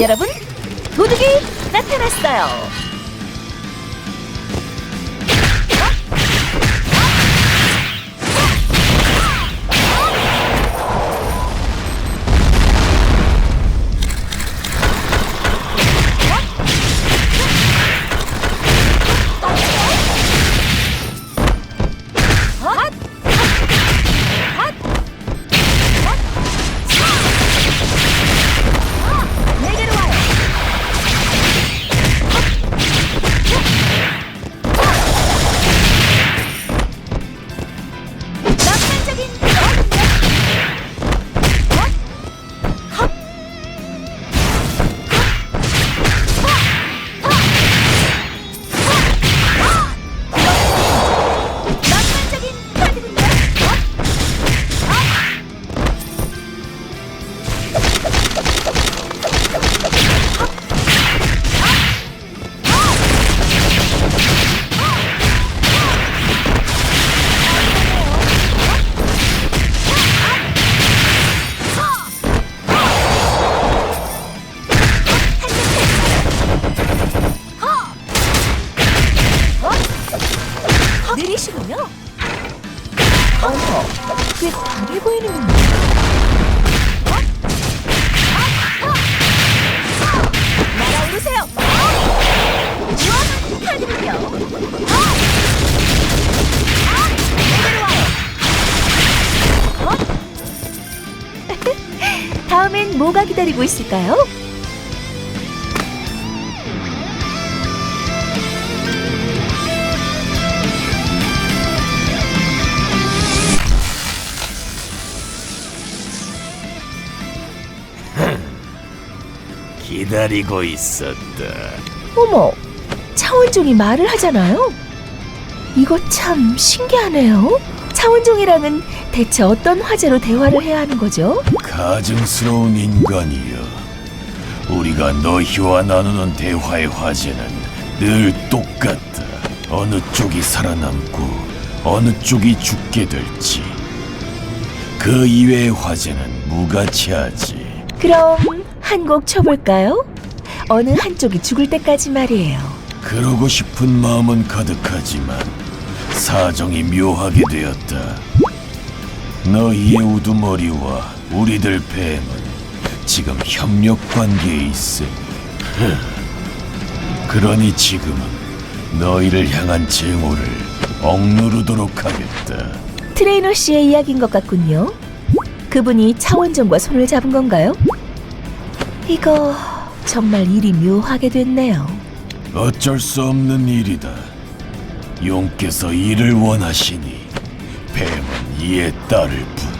여러분, 도둑이 나타났어요. 어? 다음엔 뭐가 기다리고 있을까요? 기다리고 있었다. 어머, 차원종이 말을 하잖아요. 이거 참 신기하네요. 차원종이랑은 대체 어떤 화제로 대화를 해야 하는 거죠? 가증스러운 인간이여. 우리가 너희와 나누는 대화의 화제는 늘 똑같다. 어느 쪽이 살아남고 어느 쪽이 죽게 될지. 그 이외의 화제는 무가치하지. 그럼 한 곡 쳐볼까요? 어느 한쪽이 죽을 때까지 말이에요. 그러고 싶은 마음은 가득하지만 사정이 묘하게 되었다. 너희의 우두머리와 우리들 뱀은 지금 협력 관계에 있으니 흐. 그러니 지금은 너희를 향한 증오를 억누르도록 하겠다. 트레이너 씨의 이야기인 것 같군요. 그분이 차원종과 손을 잡은 건가요? 이거 정말 일이 묘하게 됐네요. 어쩔 수 없는 일이다. 용께서 이를 원하시니 뱀은 이에 따를 뿐.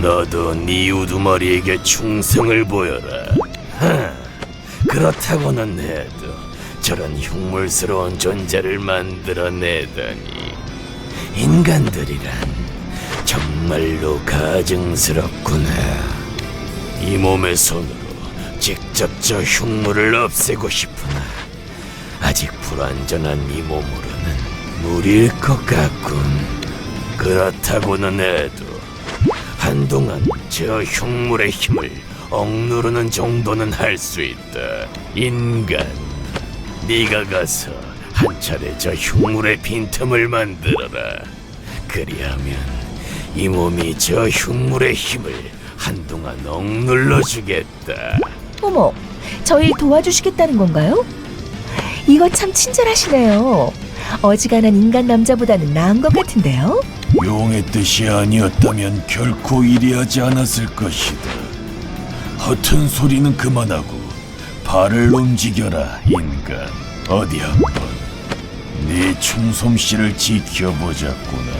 너도 네 우두머리에게 충성을 보여라. 하, 그렇다고는 해도 저런 흉물스러운 존재를 만들어내다니. 인간들이란 정말로 가증스럽구나. 이 몸의 손으로 직접 저 흉물을 없애고 싶으나 아직 불완전한 이 몸으로는 무리일 것 같군. 그렇다고는 해도 한동안 저 흉물의 힘을 억누르는 정도는 할 수 있다. 인간, 네가 가서 한 차례 저 흉물의 빈틈을 만들어라. 그리하면 이 몸이 저 흉물의 힘을 한동안 억눌러 주겠다. 어머, 저희 도와주시겠다는 건가요? 이거 참 친절하시네요. 어지간한 인간 남자보다는 나은 것 같은데요? 용의 뜻이 아니었다면 결코 이리 하지 않았을 것이다. 허튼 소리는 그만하고 발을 움직여라, 인간. 어디 한번 네 충솜씨를 지켜보자꾸나.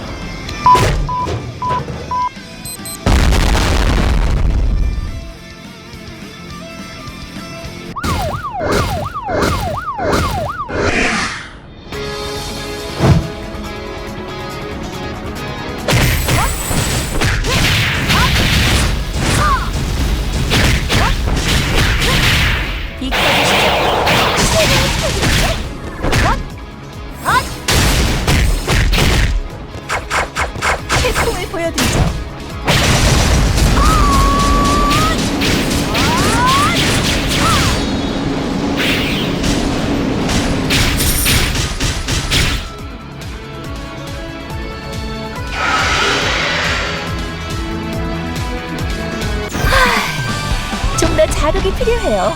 자극이 필요해요.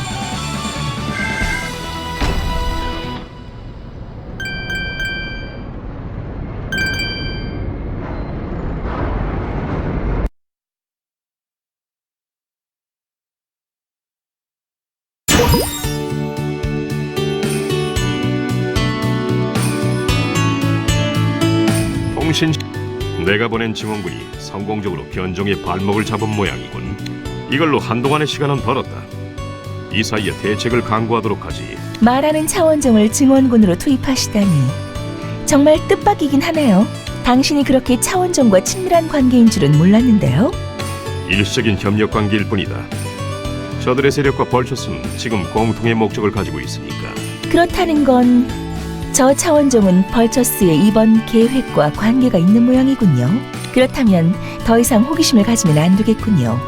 통신 내가 보낸 증원군이 성공적으로 변종의 발목을 잡은 모양이군. 이걸로 한동안의 시간은 벌었다. 이 사이에 대책을 강구하도록 하지. 말하는 차원종을 증원군으로 투입하시다니 정말 뜻밖이긴 하네요. 당신이 그렇게 차원종과 친밀한 관계인 줄은 몰랐는데요. 일시적인 협력 관계일 뿐이다. 저들의 세력과 벌처스는 지금 공통의 목적을 가지고 있으니까. 그렇다는 건 저 차원종은 벌처스의 이번 계획과 관계가 있는 모양이군요. 그렇다면 더 이상 호기심을 가지면 안 되겠군요.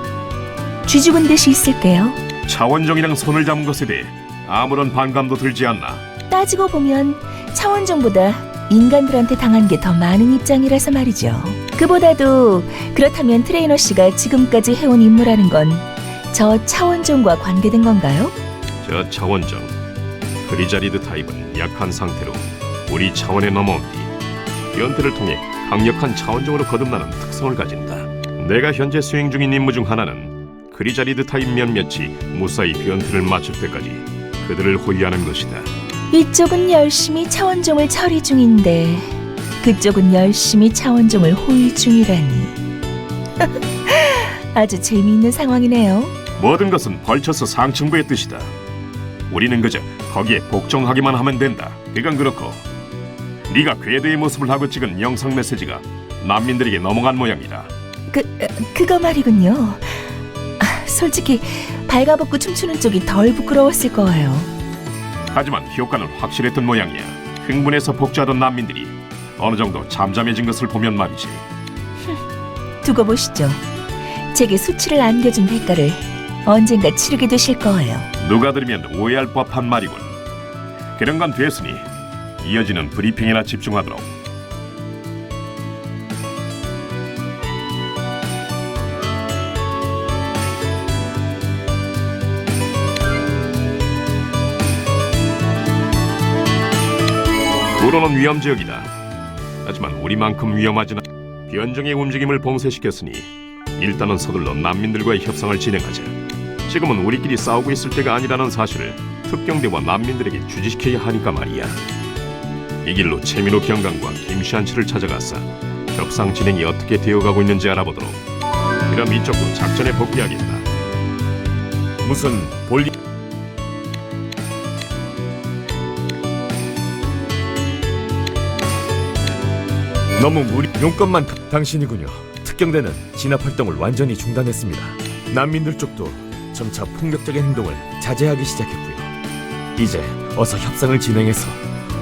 쥐죽은 듯이 있을게요. 차원정이랑 손을 잡은 것에 대해 아무런 반감도 들지 않나. 따지고 보면 차원종보다 인간들한테 당한 게 더 많은 입장이라서 말이죠. 그보다도 그렇다면 트레이너 씨가 지금까지 해온 임무라는 건 저 차원종과 관계된 건가요? 저 차원정 그리자리드 타입은 약한 상태로 우리 차원에 넘어온 뒤 변태를 통해 강력한 차원정으로 거듭나는 특성을 가진다. 내가 현재 수행 중인 임무 중 하나는 그리 자리드 타입 몇몇이 무사히 변태를 맞출 때까지 그들을 호위하는 것이다. 이쪽은 열심히 차원종을 처리 중인데 그쪽은 열심히 차원종을 호위 중이라니 아주 재미있는 상황이네요. 모든 것은 벌쳐서 상층부의 뜻이다. 우리는 그저 거기에 복종하기만 하면 된다. 그건 그렇고 네가 궤도의 모습을 하고 찍은 영상 메시지가 난민들에게 넘어간 모양이다. 그 그거 말이군요. 아, 솔직히 발가벗고 춤추는 쪽이 덜 부끄러웠을 거예요. 하지만 효과는 확실했던 모양이야. 흥분해서 복주하던 난민들이 어느 정도 잠잠해진 것을 보면 말이지. 두고 보시죠. 제게 수치를 안겨준 대가를 언젠가 치르게 되실 거예요. 누가 들으면 오해할 법한 말이군. 그런 건 됐으니 이어지는 브리핑이나 집중하도록. 구로는 위험 지역이다. 하지만 우리만큼 위험하지는 않- 변종의 움직임을 봉쇄시켰으니 일단은 서둘러 난민들과의 협상을 진행하자. 지금은 우리끼리 싸우고 있을 때가 아니라는 사실을 특경대와 난민들에게 주지시켜야 하니까 말이야. 이 길로 최민호 경감과 김시한 씨를 찾아가서 협상 진행이 어떻게 되어가고 있는지 알아보도록. 그럼 이쪽도 작전에 복귀하겠다. 무슨 볼리 너무 무리 용건만 타- 당신이군요. 특경대는 진압 활동을 완전히 중단했습니다. 난민들 쪽도 점차 폭력적인 행동을 자제하기 시작했고요. 이제 어서 협상을 진행해서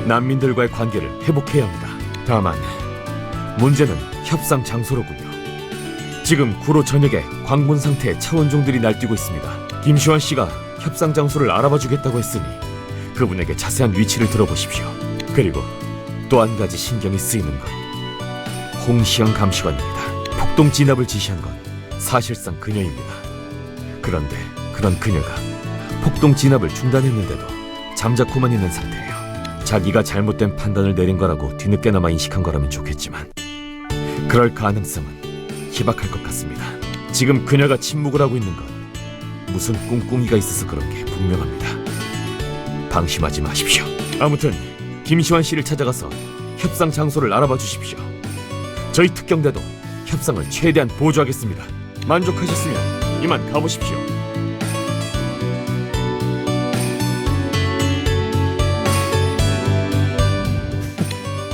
난민들과의 관계를 회복해야 합니다. 다만 문제는 협상 장소로군요. 지금 구로 전역에 광분 상태의 차원종들이 날뛰고 있습니다. 김시환 씨가 협상 장소를 알아봐 주겠다고 했으니 그분에게 자세한 위치를 들어보십시오. 그리고 또 한 가지 신경이 쓰이는 건 홍시영 감시관입니다. 폭동 진압을 지시한 건 사실상 그녀입니다. 그런데 그런 그녀가 폭동 진압을 중단했는데도 잠자코만 있는 상태예요. 자기가 잘못된 판단을 내린 거라고 뒤늦게나마 인식한 거라면 좋겠지만 그럴 가능성은 희박할 것 같습니다. 지금 그녀가 침묵을 하고 있는 건 무슨 꿍꿍이가 있어서 그런 게 분명합니다. 방심하지 마십시오. 아무튼 김시환 씨를 찾아가서 협상 장소를 알아봐 주십시오. 저희 특경대도 협상을 최대한 보조하겠습니다. 만족하셨으면 이만 가보십시오.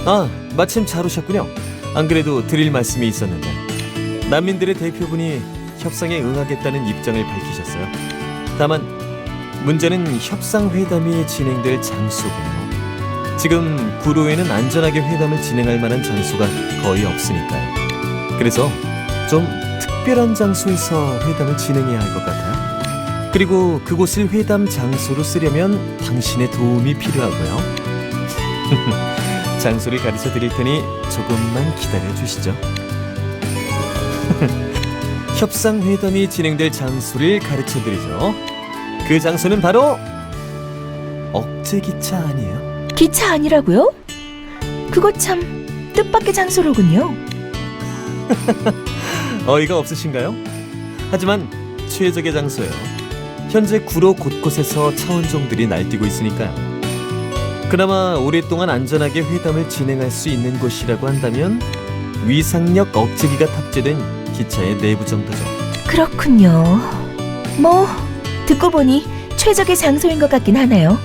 아, 마침 잘 오셨군요. 안 그래도 드릴 말씀이 있었는데 난민들의 대표분이 협상에 응하겠다는 입장을 밝히셨어요. 다만 문제는 협상 회담이 진행될 장소군요. 지금 구로에는 안전하게 회담을 진행할 만한 장소가 거의 없으니까요. 그래서 좀 특별한 장소에서 회담을 진행해야 할 것 같아요. 그리고 그곳을 회담 장소로 쓰려면 당신의 도움이 필요하고요. 장소를 가르쳐 드릴 테니 조금만 기다려 주시죠. 협상 회담이 진행될 장소를 가르쳐 드리죠. 그 장소는 바로 억제 기차 아니에요? 기차 아니라고요? 그거 참 뜻밖의 장소로군요. 어이가 없으신가요? 하지만 최적의 장소예요. 현재 구로 곳곳에서 차원종들이 날뛰고 있으니까요. 그나마 오랫동안 안전하게 회담을 진행할 수 있는 곳이라고 한다면 위상력 억제기가 탑재된 기차의 내부 정도죠. 그렇군요. 뭐 듣고 보니 최적의 장소인 것 같긴 하네요.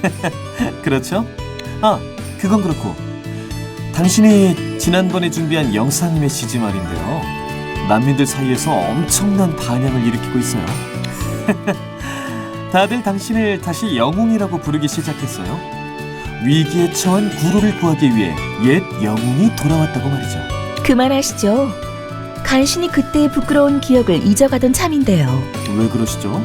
그렇죠? 아, 그건 그렇고 당신이 지난번에 준비한 영상 메시지 말인데요. 난민들 사이에서 엄청난 반향을 일으키고 있어요. 다들 당신을 다시 영웅이라고 부르기 시작했어요. 위기에 처한 구로를 구하기 위해 옛 영웅이 돌아왔다고 말이죠. 그만하시죠. 간신히 그때의 부끄러운 기억을 잊어가던 참인데요. 왜 그러시죠?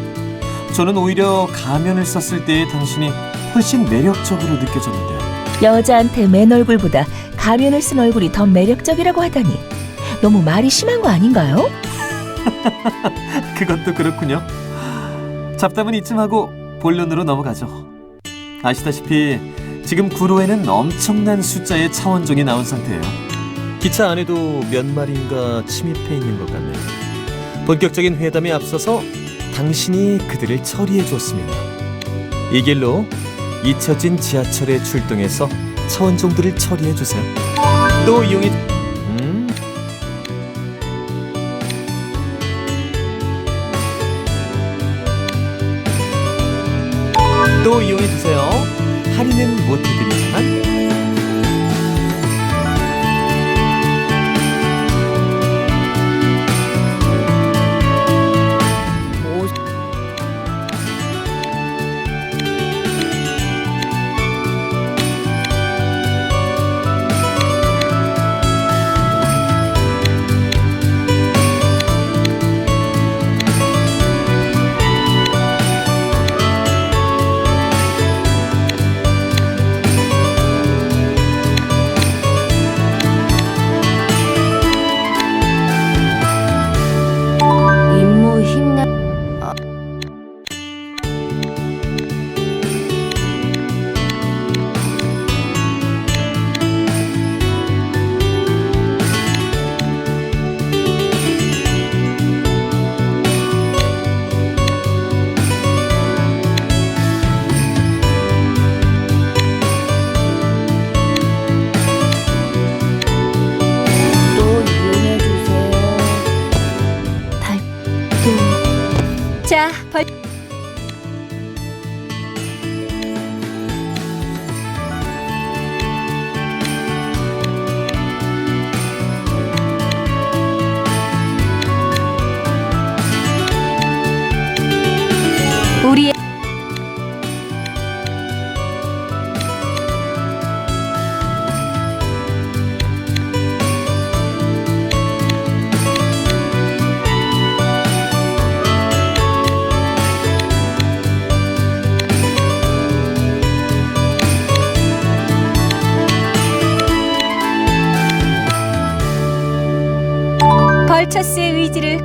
저는 오히려 가면을 썼을 때의 당신이 훨씬 매력적으로 느껴졌는데요. 여자한테 맨 얼굴보다 가면을 쓴 얼굴이 더 매력적이라고 하다니 너무 말이 심한 거 아닌가요? 그것도 그렇군요. 잡담은 이쯤 하고 본론으로 넘어가죠. 아시다시피 지금 구로에는 엄청난 숫자의 차원종이 나온 상태예요. 기차 안에도 몇 마리인가 침입해 있는 것 같네요. 본격적인 회담에 앞서서 당신이 그들을 처리해 줬습니다. 이 길로 잊혀진 지하철에 출동해서 차원종들을 처리해 주세요. 또 이용해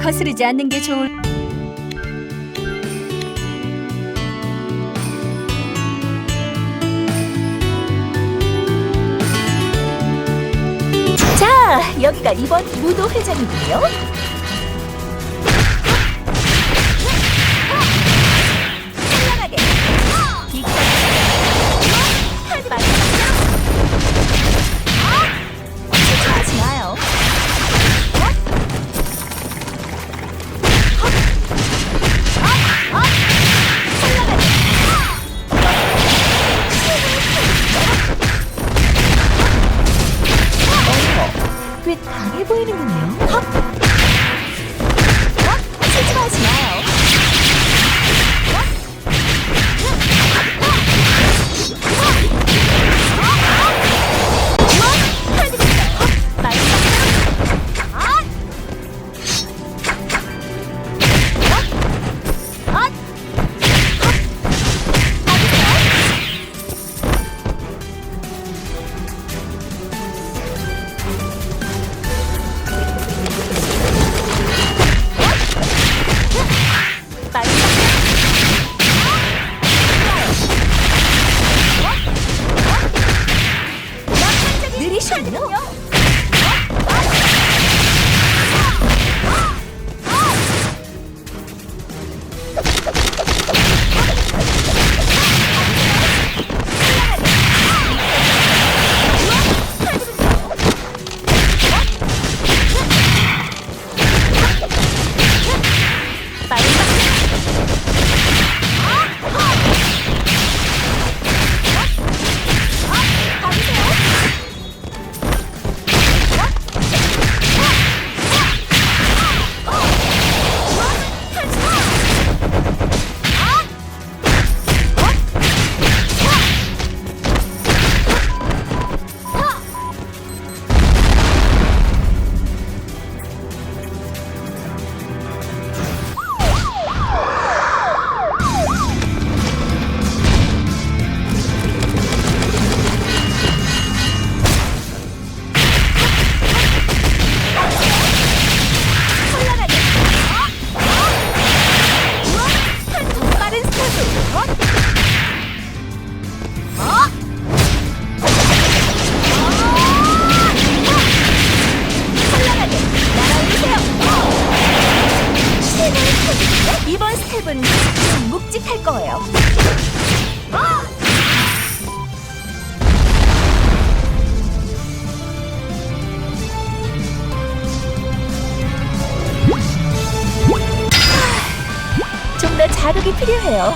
거스르지 않는 게 좋을. 자, 여기가 이번 무도 회장이군요. 꽤 강해 보이는군요. 헉! 자극이 필요해요.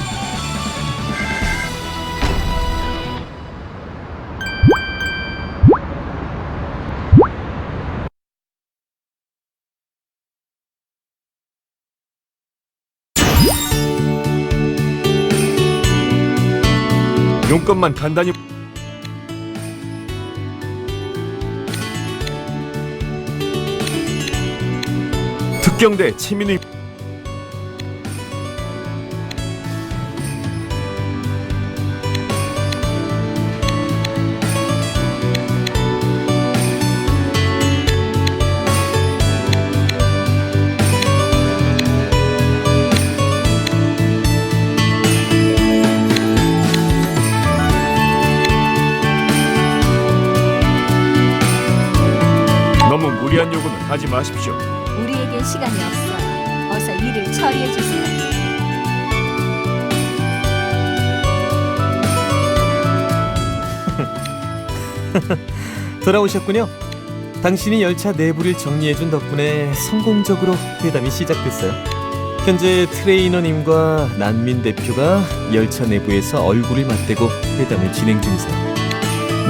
용건만 단단히 특경대 치민의 마십시오. 우리에겐 시간이 없어요. 어서 일을 처리해 주세요. 돌아오셨군요. 당신이 열차 내부를 정리해준 덕분에 성공적으로 회담이 시작됐어요. 현재 트레이너님과 난민 대표가 열차 내부에서 얼굴을 맞대고 회담을 진행 중이세요.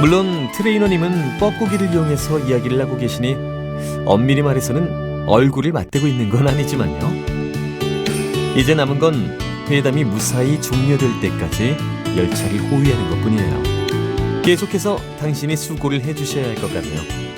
물론 트레이너님은 뻐꾸기를 이용해서 이야기를 하고 계시니 엄밀히 말해서는 얼굴을 맞대고 있는 건 아니지만요. 이제 남은 건 회담이 무사히 종료될 때까지 열차를 호위하는 것 뿐이에요. 계속해서 당신이 수고를 해주셔야 할 것 같네요.